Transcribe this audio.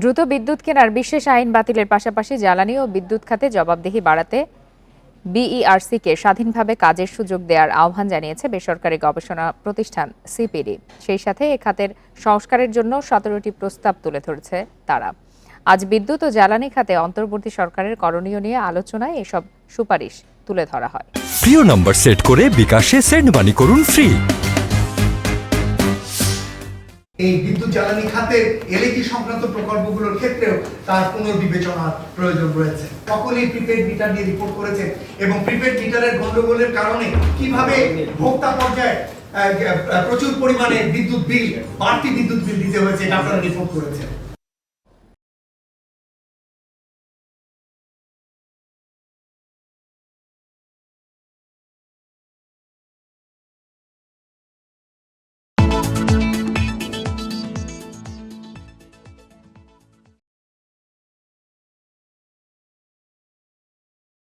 দ্রুত বিদ্যুৎ কেনার বিশেষ আইন বাতিলের পাশাপাশি জ্বালানি ও বিদ্যুৎ খাতে জবাবদিহি বাড়াতে বিইআরসিকে স্বাধীনভাবে কাজের সুযোগ দেওয়ার আহ্বান জানিয়েছে বেসরকারি গবেষণা প্রতিষ্ঠান সিপিডি। সেই সাথে এ খাতের সংস্কারের জন্য সতেরোটি প্রস্তাব তুলে ধরেছে তারা। আজ বিদ্যুৎ ও জ্বালানি খাতে অন্তর্বর্তী সরকারের করণীয় নিয়ে আলোচনায় এসব সুপারিশ তুলে ধরা হয়। প্রিয় নম্বর সেট করে বিকাশে সেন্ড মানি করুন ফ্রি। এই বিদ্যুৎ জ্বালানি খাতের এলইডি সংক্রান্ত প্রকল্পগুলোর ক্ষেত্রেও তার পুনর্বিবেচনার প্রয়োজন রয়েছে। সকলেই প্রিপেড মিটার নিয়ে রিপোর্ট করেছে এবং প্রিপেড মিটারের গণ্ডগোলের কারণে কীভাবে ভোক্তা পর্যায়ে প্রচুর পরিমাণে বিদ্যুৎ বিল, বাড়তি বিদ্যুৎ বিল দিতে হয়েছে এটা আপনারা রিপোর্ট করেছেন।